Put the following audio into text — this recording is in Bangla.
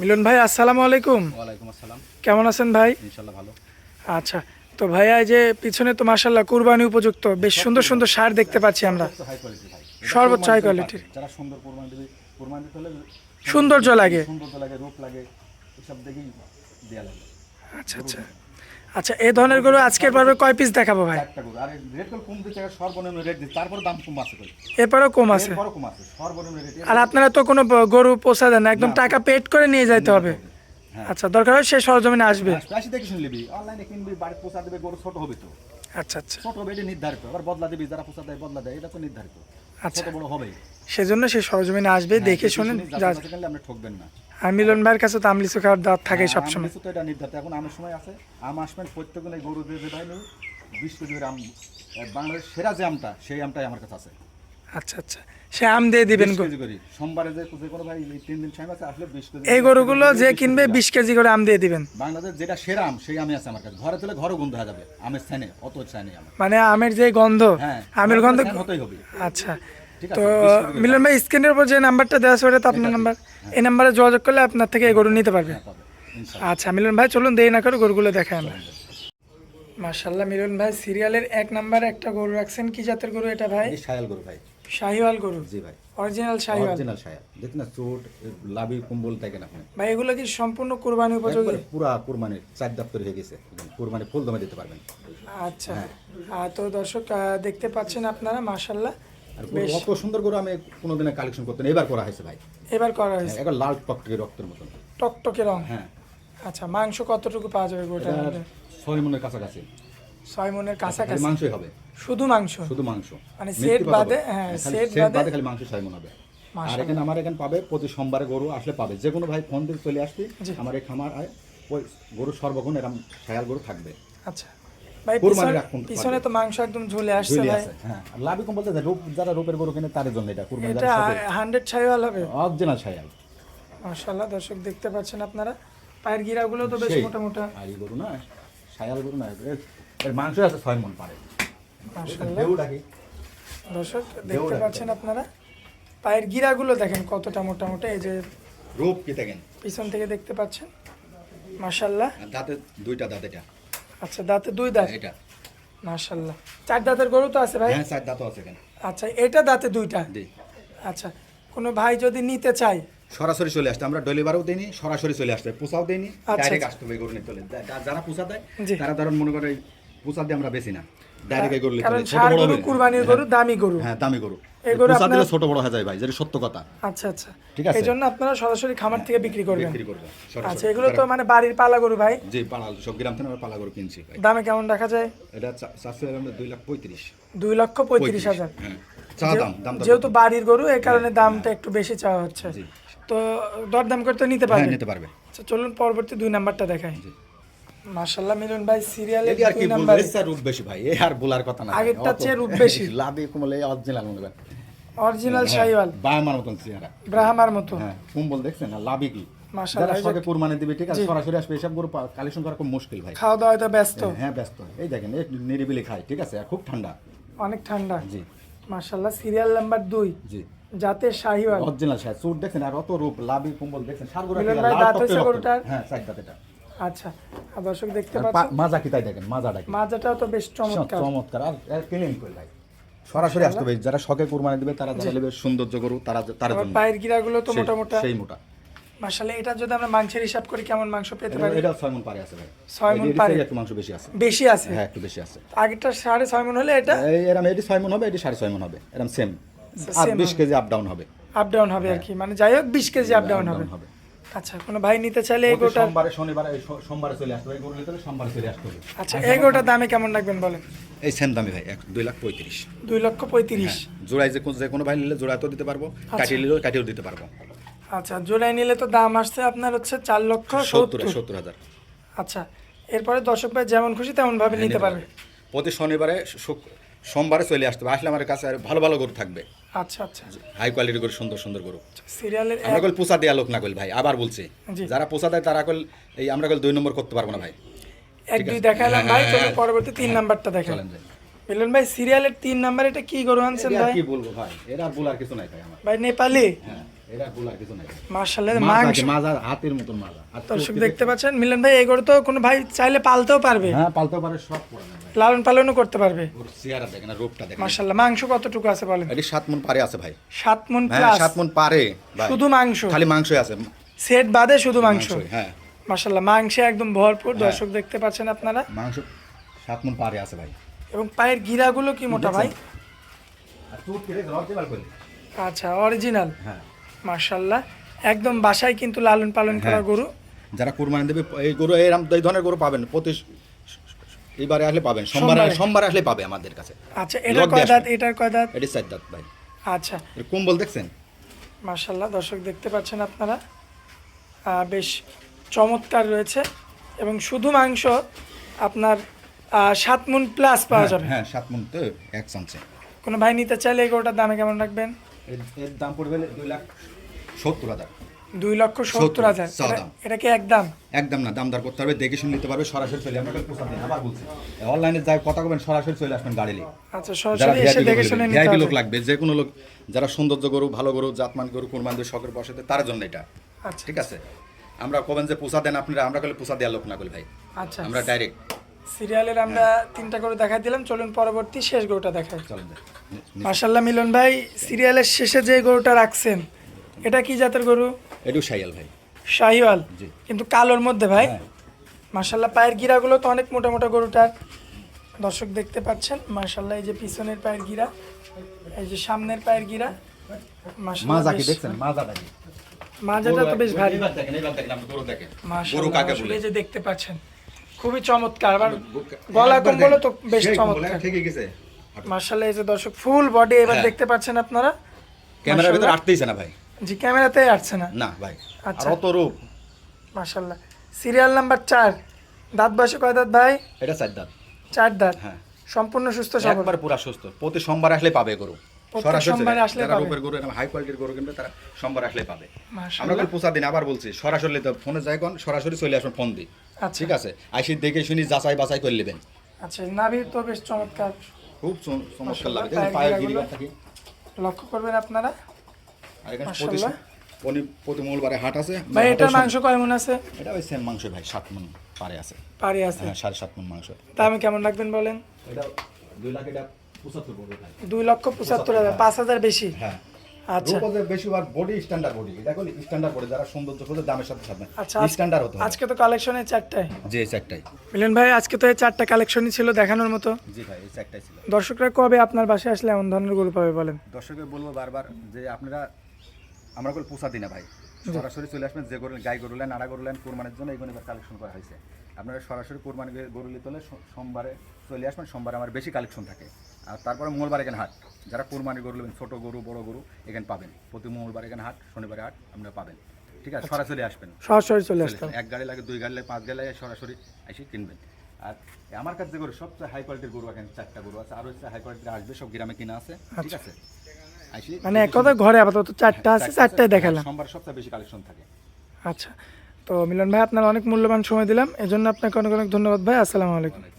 মিলন ভাই আসসালামু আলাইকুম। ওয়ালাইকুম আসসালাম। কেমন আছেন ভাই? ইনশাআল্লাহ ভালো। আচ্ছা তো ভাইয়া এই যে পিছনে তো মাশাল্লাহ কুরবানি উপযুক্ত বেশ সুন্দর সুন্দর সার দেখতে পাচ্ছি আমরা। হাই কোয়ালিটি সর্বোচ্চ high quality যারা সুন্দর কুরবানি দেবে কুরবানি দিতে হলে সৌন্দর্য লাগে। সৌন্দর্য লাগে রূপ লাগে এসব দেখেই দেয়া লাগে। আচ্ছা আচ্ছা। আচ্ছা এই ধরনের গরু আজকের পর্বে কয় পিস দেখাবো ভাই? একটা গরু। আর রেট কম দিচ্ছে সর্বনিম্ন রেট তারপরে দাম কম আছে এরপরেও কম আছে? এরপরও কম আছে সর্বনিম্ন রেট। আর আপনারা তো কোনো গরু পোষা দেন না একদম টাকা পেড করে নিয়ে যাইতে হবে। আচ্ছা দরকার হয় সে সরজমিনে আসবে। আসি দেখে শুনে নিবি। অনলাইনে কিনবি পোষা দেবে গরু ছোট হবে তো। আচ্ছা আচ্ছা। ছোট হবে এটা নির্ধারিত। আবার বদলা দিবি যারা পোষা দেয় বদলা দেয় এটা তো নির্ধারিত। আচ্ছা। বড় হবে সেজন্য সে সরজমিনে আসবে দেখে শুনে ঠকবেন না। আর মিলন ভাইয়ের কাছে তো আমলিচু খাওয়ার দাঁত থাকে হ্যাঁ, সবসময়। তো এটা নির্ধারিত। এখন আমের সময় আছে। আম আসবেন প্রত্যেকদিন এই গরু দিয়ে নেই বিশ কেজি আম এ, বাংলাদেশের সেরা যে আমটা সেই আমটাই আমার কাছে আছে। আচ্ছা আচ্ছা। সে আম দিয়ে দিবেন সোমবারে যে যে কোনো ভাই এই তিন দিন টাইম আছে আসলে বিশ কেজি এই গরুগুলো যে কিনবে বিশ কেজি করে আম দিয়ে দিবেন। বাংলাদেশ যেটা সেরা আম সেই আমি আছে আমার কাছে। ঘরে তুলে ঘরও গন্ধ হয়ে যাবে। আমের স্থানে অত স্থানে মানে আমের যে গন্ধ হ্যাঁ আমের গন্ধ হতেই হবে। আচ্ছা। তো আছে, 20 কেজি মিলন ভাই স্ক্রিনের উপর যে নাম্বারটা দেওয়া ওটা তো আপনার নাম্বার এই নাম্বারে যোগাযোগ করলে আপনার থেকে এই গরু নিতে পারবে। হ্যাঁ, আচ্ছা মিলন ভাই চলুন দেরি না করে গরুগুলো দেখাই আমরা। মার্শাল্লাহ মিলন ভাই সিরিয়ালের এক নাম্বারে একটা গরু রাখছেন। কি জাতের গরু এটা ভাই? শায়াল গরু ভাই। শাহিওয়াল গরু? জি ভাই। অরিজিনাল শাহিওয়াল অরিজিনাল শায়াল দেখুন না চোট লাভি কুম্বল দেখেন আপনি। ভাই এগুলো কি সম্পূর্ণ কুরবানি উপযোগী? পুরা কুরবানির চার দপ্তর হয়ে গেছে। কুরবানি ফুল দমে দিতে পারবেন। আচ্ছা। আর তো দর্শক দেখতে পাচ্ছেন আপনারা মার্শাল্লাহ আর অত সুন্দর গরু আমি কোনোদিনে কালেকশন করতে না এবার করা হয়েছে ভাই। এবার করা হয়েছে? একবার লাল টকটকে রক্তের মতন। টকটকে রং? হ্যাঁ। আচ্ছা মাংস কতটুকু পাওয়া যাবে গোটা ছয় মনের কাছাকাছি। ছয় মনের কাছাকাছি? মাংসই হবে? শুধু মাংস? শুধু মাংস। মানে সেট বাদে, হ্যাঁ, সেট বাদে- খালি মাংস ছয় মন হবে। আর এখানে আমার এখানে পাবে প্রতি সোমবারে গরু আসলে পাবে। যে কোনো ভাই ফোন দিয়ে চলে আসবে। আমার এই খামার ওই গরু সর্বক্ষণ এরকম শায়াল গরু থাকবে। আচ্ছা। ভাই পিছনে- তো মাংস একদম ঝুলে আসছে ভাই। হ্যাঁ। আর লাভি কম বলতে রূপ যারা রূপের গরু কিনে তাদের জন্য এটা কুরবানি এটা যারা সাথে। হান্ড্রেড ছাইওয়াল হবে। অরিজিনাল শায়াল মাশাল্লাহ দর্শক দেখতে পাচ্ছেন আপনারা। পায়ের গিরাগুলো তো বেশ মোটা মোটা আর গরু না শায়াল গরু না এর- মাংস আছে ছয় মন পারে। দর্শক দেখতে পাচ্ছেন আপনারা। পায়ের গিরাগুলো দেখেন কতটা মোটা মোটা এই যে রূপ কি দেখেন? পিছন থেকে দেখতে পাচ্ছেন। মাশাল্লাহ আর দাঁতে দুইটা দাঁত এটা। আচ্ছা দাঁতে দুই দাঁত? এটা। মাশাল্লাহ চার দাঁতের গরু তো আছে ভাই? হ্যাঁ চার দাঁতও আছে এখানে। আচ্ছা এটা দাঁতে দুইটা? আচ্ছা কোনো ভাই যদি নিতে চায়? সরাসরি চলে আসতে আমরা ডেলিভারিও দিইনি সরাসরি চলে আসতে পোষাও দিইনি। আচ্ছা, ডাইরেক্ট আচ্ছা। আসতে হবে গরু যা- যারা পোষা দেয়। তারা ধরুন মনে করে পোষা দিয়ে আমরা বেশি না। ডাইরেক্ট গরু নিতে ছোট বড় হবে। কুরবানির গরু দামি গরু। হ্যাঁ দামি গরু। এই গরু পোষা দিলে আপনার- ছোট বড় হয়ে যায় ভাই যেটা সত্য কথা। আচ্ছা আচ্ছা। ঠিক আছে। এই আপনারা সরাসরি খামার থেকে বিক্রি করবেন। বিক্রি করবে আচ্ছা এগুলো তো মানে বাড়ির পালা গরু ভাই। জি পালা সব গ্রাম থেকে আমরা পালা গরু কিনছি ভাই। দামে কেমন রাখা যায়? এটা চারশো আমরা দুই লাখ পঁয়ত্রিশ। দুই লক্ষ পঁয়ত্রিশ হাজার। হ্যাঁ। যেহেতু বাড়ির গরু এই কারণে দামটা একটু বেশি চাওয়া হচ্ছে। তো দরদাম করতে নিতে হ্যাঁ নিতে পারবে। আচ্ছা চলুন পরবর্তী দুই নাম্বারটা দেখাই। জি। মার্শাল্লাহ মিলন ভাই সিরিয়ালের এটি আর কি নাম্বারে চেয়ে রূপ বেশি ভাই এ আর বলার কথা না আগেরটার অত- চেয়ে রূপ বেশি। লাভে কমলে অরিজিনাল মনে করেন অরিজিনাল বায়ামার মতন চেহারা। ব্রাহ্মার মতো। হ্যাঁ কুম্বল দেখছেন? না লাভে কি? মাশাআল্লাহ, কুরবানি দিবে ঠিক আছে? সরাসরি আসবে এসব গরু কালেকশন করা খুব মুশকিল ভাই। খাওয়া দাওয়া তো ব্যস্ত। হ্যাঁ ব্যস্ত। এই দেখেন এই নিরিবিলি খায় ঠিক আছে? খুব ঠান্ডা। অনেক ঠান্ডা। জি। মার্শাল্লাহ সিরিয়াল নাম্বার দুই। জি। যাতে শাহিওয়াল। অরিজিনাল শাহ চুট দেখেন আর অত রূপ লাভি কুম্বল মিলন ভাই, দাঁত গরুটার? হ্যাঁ চার দাঁত এটা আচ্ছা দর্শক দেখতে পাচ্ছেন? মাজা কি তাই দেখেন? মাজাটা মাজাটাও তো বেশ চমৎকার। চমৎকার। আর ক্লিন করে ভাই। সরাসরি আসতে হবে। যারা শখে কুরবানি দিবে তারা যারা নেবে সৌন্দর্য তারা তার জন্য। পায়ের গিরাগুলো তো সেই- মোটা মোটা সেই মোটা। মার্শাল্লাহ এটা যদি আমরা মাংসের হিসাব করি কেমন মাংস পেতে পারি? এটা ছয় মন পারে আছে ভাই। ছয় মণ এটি- এটি পারে। একটু মাংস বেশি আছে। বেশি আছে? হ্যাঁ একটু বেশি আছে। আগেরটা সাড়ে ছয় মন হলে এটা এরম এটি ছয় মন হবে এটি সাড়ে ছয় মন হবে। এরম সেম আর same বিশ কেজি আপ ডাউন হবে। আপ ডাউন হবে আর কি। মানে যাই হোক বিশ কেজি আপ ডাউন হবে। আচ্ছা কোনো ভাই নিতে চাইলে এই প্রতি গোটা সোমবারে শনিবারে সোমবারে চলে আসতে হবে। এই গরু নিতে সোমবারে চলে আসতে হবে। আচ্ছা এই গোটার দামে কেমন রাখবেন বলেন? এই সেম দামি ভাই এক দুই লাখ পঁয়ত্রিশ। দুই লক্ষ পঁয়ত্রিশ। জোড়ায় যে কোনো- যে কোনো ভাই নিলে জোড়ায় তো দিতে পারব কাটিয়ে নিলেও কাটিয়েও দিতে পারব। আচ্ছা জোড়াই নিলে তো দাম আসছে আপনার হচ্ছে চার লক্ষ সত্তর সত্তর। সত্তর হাজার। আচ্ছা এরপরে দর্শক ভাই যেমন খুশি তেমন ভাবে নিতে পারবে। প্রতি শনিবারে সোমবারে চলে আসতে হবে। আসলে আমার কাছে আর ভালো ভালো গরু থাকবে। আচ্ছা আচ্ছা। হাই কোয়ালিটি করে সুন্দর সুন্দর গরু। সিরিয়ালের আমরা কল পোষা দেওয়া লোক না কল ভাই আবার বলছে। যারা পোষা দেয় তারা কল এই আমরা কল দুই নম্বর করতে পারব না ভাই। এক দুই দেখালাম ভাই চলো পরবর্তী তিন নাম্বারটা দেখালেন চলেন যাই। মিলন ভাই সিরিয়ালের তিন নাম্বার এটা কি গরু আনছেন ভাই? কি বলব ভাই? এরা বলার কিছু নাই ভাই আমার। ভাই নেপালি? হ্যাঁ। এরা গোলা কিছু নাই। মার্শাল্লাহ মাছ মাংস আছে, মাছ আর হাতের মতন মাছ আর- আর দর্শক দেখতে পাচ্ছেন? মিলন ভাই এই তো কোনো ভাই চাইলে পালতেও পারবে। হ্যাঁ পালতে পারে সব করে নেয় ভাই। লালন পালনও করতে পারবে। চেহারা দেখেন রূপটা দেখেন মার্শাল্লাহ মাংস কতটুকু আছে বলেন? এটি সাত মন পারে আছে ভাই। সাত মন হ্যাঁ প্লাস সাত মন পারে শুধু মাংস। খালি মাংসই আছে। সেট বাদে শুধু মাংস। হ্যাঁ। মাংসে একদম ভরপুর। দর্শক দেখতে পাচ্ছেন আপনারা? মাংস সাত মন পারে আছে ভাই। এবং পায়ের গিরাগুলো কি মোটা ভাই? আর চুট কেটে আচ্ছা অরিজিনাল হ্যাঁ। মার্শাল্লাহ একদম বাসায় কিন্তু লালন পালন করা হ্যাঁ। গরু। যারা কুরবানি দেবে এই গরু এরকম এই ধরনের গরু পাবেন প্রতি এইবারে আসলে পাবেন সোমবার সোমবারে। আসলে পাবে আমাদের কাছে। আচ্ছা লোক কয় দাঁত। এটার কয় দাঁত? এটি চার দাঁত ভাই। আচ্ছা। কম্বল দেখছেন? মার্শাল্লাহ দর্শক দেখতে পাচ্ছেন আপনারা। বেশ চমৎকার রয়েছে। এবং শুধু মাংস আপনার সাত মুন প্লাস পাওয়া হ্যাঁ, যাবে। হ্যাঁ সাত মন তো এক চামচে। কোনো ভাই নিতে চাইলে এই গরুটার দামে কেমন রাখবেন? এর দাম পড়বে দুই লাখ সত্তর হাজার। দুই লক্ষ সত্তর হাজার। এটা- কি একদম একদম না দাম দর করতে হবে দেখে শুনে নিতে পারবে সরাসরি চলে আমরা আবার বলছি। অনলাইনে যাই কথা বলবেন সরাসরি চলে আসবেন গাড়ি নিয়ে। আচ্ছা সরাসরি এসে দেখে শুনে নিতে ভিআইপি লোক লাগবে যে কোনো লোক যারা সৌন্দর্য গরু ভালো গরু জাতমান গরু কোরবান দিয়ে শখের বসেতে তার জন্য এটা। আচ্ছা। ঠিক আছে? আমরা কবেন যে পোষা দেন আপনারা আমরা কলে পোষা দেওয়ার লোক না বলি ভাই। আচ্ছা। আমরা ডাইরেক্ট সিরিয়ালের আমরা তিনটা গরু দেখাই দিলাম চলুন পরবর্তী শেষ গরুটা দেখাই। মার্শাল্লাহ মিলন ভাই সিরিয়ালের শেষে যে গরুটা রাখছেন এটা কি জাতের গরু? এটু সাইয়াল ভাই। শাহিওয়াল কিন্তু কালোর মধ্যে ভাই। হ্যাঁ। মার্শাল্লাহ পায়ের গিরাগুলো তো অনেক মোটা মোটা গরুটার। দর্শক দেখতে পাচ্ছেন মার্শাল্লাহ এই যে পিছনের পায়ের গিরা এই যে সামনের পায়ের গিরা। মাজাটা তো বেশ ভারী। কাকে এই যে দেখতে পাচ্ছেন খুবই চমৎকার। আবার গলা কম্বলও তো বেশ চমৎকার। ঠিকই গেছে। মার্শাল্লাহ এই যে দর্শক ফুল বডি এবার হ্যাঁ। দেখতে পাচ্ছেন আপনারা। ক্যামেরার ভিতরে। আটতেইছে না ভাই। জি ক্যামেরাতে আসছে না। না ভাই আর আচ্ছা। অত রূপ। মার্শাল্লাহ। সিরিয়াল নাম্বার চার। দাঁত বয়সে কয় দাঁত ভাই? এটা চার দাঁত। চার দাঁত। হ্যাঁ। সম্পূর্ণ সুস্থ সবল। একবার পুরা সুস্থ। প্রতি সোমবার আসলে পাবে গরু। সরাসরি সোমবারে আসলে যারা পাবে। রূপের গরু হাই কোয়ালিটির গরু কিনবে তারা সোমবার আসলে পাবে। আমরা পোষা দিন আবার বলছি সরাসরি তো ফোনে যাই কোন সরাসরি চলে আসুন ফোন দি আচ্ছা ঠিক আছে আইসি দেখে শুনি যাচাই বাছাই করে নেবেন। আচ্ছা নাভি তো বেশ চমৎকার। খুব চমৎকার লাগে দেখুন পায়ের পায়ের গিরাগুলো। গিরিবার থাকি। লক্ষ্য করবেন আপনারা। আর এখানে প্রতি মঙ্গলবারে হাট আছে। ভাই হাটের মাংস কয় মন আছে? এটা ওই সেম মাংস ভাই সাত মন পারে আছে। পারি আছে? হ্যাঁ সাড়ে সাত মন মাংস। দামে কেমন রাখবেন বলেন? এটা দুই লাখ এটা পঁচাত্তর পড়বে ভাই। দুই লক্ষ পঁচাত্তর হাজার পাঁচ হাজার বেশি? হ্যাঁ। আচ্ছা। রূপদের বেশিরভাগ body standard body standard body যারা সৌন্দর্য খোঁজে দামের সাথে সাথে আচ্ছা স্ট্যান্ডার্ড হতে আজকে তো কালেকশনে চারটায়। জি মিলন ভাই আজকে তো এই চারটা কালেকশনই ছিল দেখানোর মতো। জি ভাই এই চারটাই ছিল। দর্শকরা কবে আপনার বাসায় আসলে এমন ধরনের গরু পাবে বলেন? দর্শকের বলব বারবার যে আপনারা আমরা কোনো পোষা দিই না ভাই। সরাসরি চলে আসবেন যে গরু গাই গরু নেন আড়া গরু নেন কোরবানির জন্য এইগুলো কালেকশন করা হয়েছে। আপনারা সরাসরি কোরবানি গরু নিতে হলে সোমবারে চলে আসবেন সোমবারে আমার বেশি কালেকশন থাকে। আর তারপরে মঙ্গলবার এখানে হাট। যারা কোরবানি গরু নেবেন ছোটো গরু বড় গরু এখানে পাবেন। প্রতি মঙ্গলবার এখানে হাট শনিবারে হাট আপনারা পাবেন। ঠিক আছে সরাসরি আসবেন। সরাসরি চলে চলে আসবেন। এক গাড়ি লাগে দুই গাড়ি লাগে পাঁচ গাড়ি লাগে সরাসরি এসে কিনবেন। আর আমার কাছে যে গরু সবচেয়ে হাই কোয়ালিটির গরু এখানে চারটা গরু আছে। আর হচ্ছে হাই কোয়ালিটির আসবে সব গ্রামে কিনা আছে। ঠিক আছে? মানে এক কথা ঘরে আপাতত চারটা আছে চারটায় দেখালাম। সোমবার সবচেয়ে বেশি কালেকশন থাকে। আচ্ছা। তো মিলন ভাই, আপনার অনেক মূল্যবান সময় দিলাম। এজন্য আপনাকে অনেক অনেক ধন্যবাদ ভাই। আসসালামু আলাইকুম।